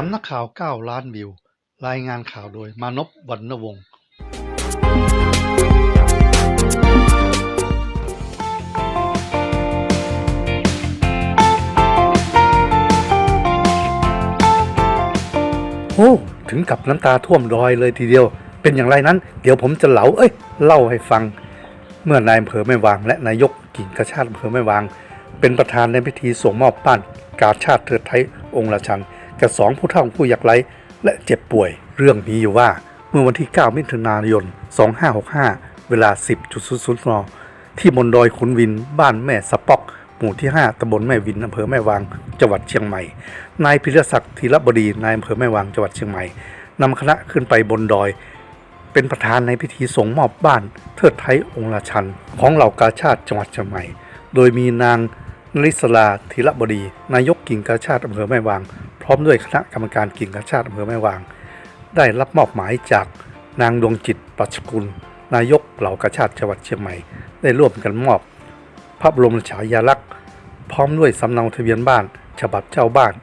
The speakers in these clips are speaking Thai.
สำนักข่าว9ล้านวิว รายงานข่าวโดย มานพ วรรณวงศ์โอ้ ถึงกับน้ำตาท่วมรอยเลยทีเดียว เป็นอย่างไรนั้น เดี๋ยวผมจะเล่า เอ้ย เล่าให้ฟัง เมื่อนายอำเภอแม่วาง และนายกกิ่งกระชาติอำเภอแม่วาง เป็นประธานในพิธีส่งมอบป้านกาชาติเทิดไทยองค์ราชัน กับสองผู้เฒ่าผู้ยากไร้และเจ็บป่วย เรื่องมีอยู่ว่าเมื่อวันที่ 9 มิถุนายน 2565 เวลา 10.00นที่บนดอยขุนวิน บ้านแม่สะปอก หมู่ที่ 5ตำบลแม่วินอำเภอแม่วาง จังหวัดเชียงใหม่ นายพิรศักดิ์ธีรบดี นายอำเภอแม่วาง จังหวัดเชียงใหม่นำคณะขึ้นไปบนดอย เป็นประธานในพิธีส่งมอบบ้าน เทิดไทยองค์ราชัน ของเหล่ากาชาติจังหวัดเชียงใหม่ โดยมีนางนริศลาธีรบดี นายกกิ่งกาชาติอำเภอแม่วาง ร้อมด้วยคณะกรรมการกิ่งกาชาติอำเภอแม่วาง ได้รับมอบหมายจากนางดวงจิตปัชกุล นายกเหล่ากาชาติจังหวัดเชียงใหม่ ได้ร่วมกันมอบ พระบรมฉายาลักษณ์พร้อมด้วยสำเนาทะเบียนบ้าน ฉบับเจ้าบ้าน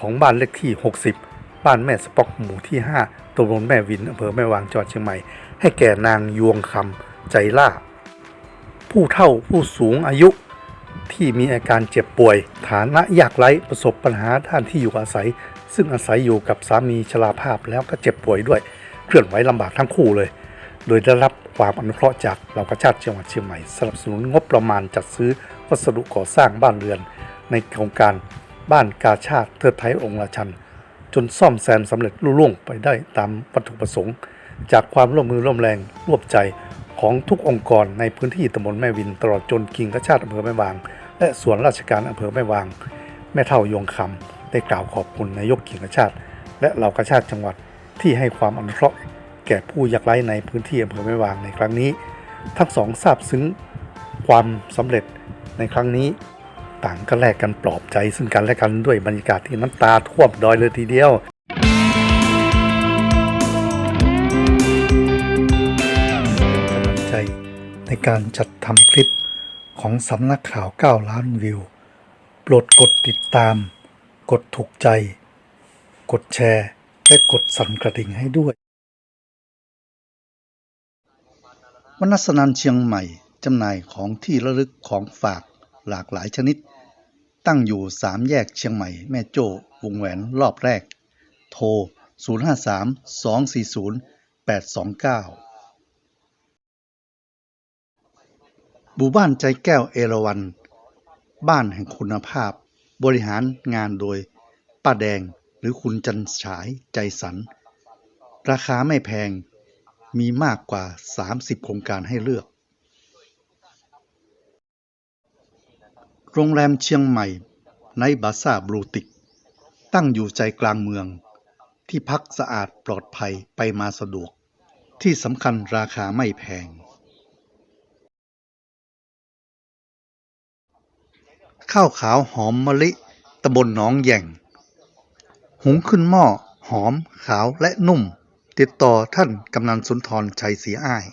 ของบ้านเลขที่ 60 บ้านแม่สปอกหมู่ที่ 5ตำบลแม่วินอำเภอแม่วางจังหวัดเชียงใหม่ ให้แก่นางยวงคำใจล่า ผู้เฒ่าผู้สูงอายุ ที่มีอาการเจ็บป่วย ฐานะยากไร้ประสบปัญหาด้านที่อยู่อาศัย ซึ่งอาศัยอยู่กับสามีชราภาพแล้วก็เจ็บป่วยด้วย เคลื่อนไหวลำบากทั้งคู่เลย โดยได้รับความอนุเคราะห์จากเหล่ากาชาติจังหวัดเชียงใหม่สนับสนุนงบประมาณจัดซื้อวัสดุก่อสร้างบ้านเรือน ในโครงการบ้านกาชาติเทิดไทยองค์ราชัน จนซ่อมแซมสำเร็จลุล่วงไปได้ตามวัตถุประสงค์ จากความร่วมมือร่วมแรงร่วมใจ ของทุกองค์กรในพื้นที่ตำบลแม่วินตลอดจนกิ่งกระชาติอำเภอแม่วาง และส่วนราชการอำเภอแม่วาง แม่เท่ายงคำได้กล่าวขอบคุณนายกกิ่งกระชาติ และเหล่ากระชาติจังหวัดที่ให้ความอนุเคราะห์แก่ผู้ยากไร้ในพื้นที่อำเภอแม่วางในครั้งนี้ ทั้งสองทราบซึ้งความสำเร็จในครั้งนี้ ต่างก็แลกกันปลอบใจซึ่งกันและกันด้วยบรรยากาศที่น้ำตาท่วมดอยเลยทีเดียว ในการจัดทำคลิปของสำนักข่าว 9 ล้านวิว โปรดกดติดตาม กดถูกใจ กดแชร์ และกดสั่นกระดิ่งให้ด้วยวนัสนันเชียงใหม่จำหน่ายของที่ระลึกของฝากหลากหลายชนิด ตั้งอยู่สามแยกเชียงใหม่ แม่โจ้วงแหวนรอบแรก โทร 053 240 829 หมู่บ้านใจแก้วเอราวัน บ้านแห่งคุณภาพ บริหารงานโดย ป้าแดงหรือคุณจันฉายใจสัน ราคาไม่แพงมีมากกว่า 30 โครงการให้เลือก โรงแรมเชียงใหม่ในบาซาบลูติก ตั้งอยู่ใจกลางเมือง ที่พักสะอาดปลอดภัยไปมาสะดวก ที่สำคัญราคาไม่แพง ข้าวขาวหอมมะลิตำบลหนองแย่ง หุงขึ้นหม้อหอมขาวและนุ่ม ติดต่อท่านกำนันสุนทรชัยศรีอ้าย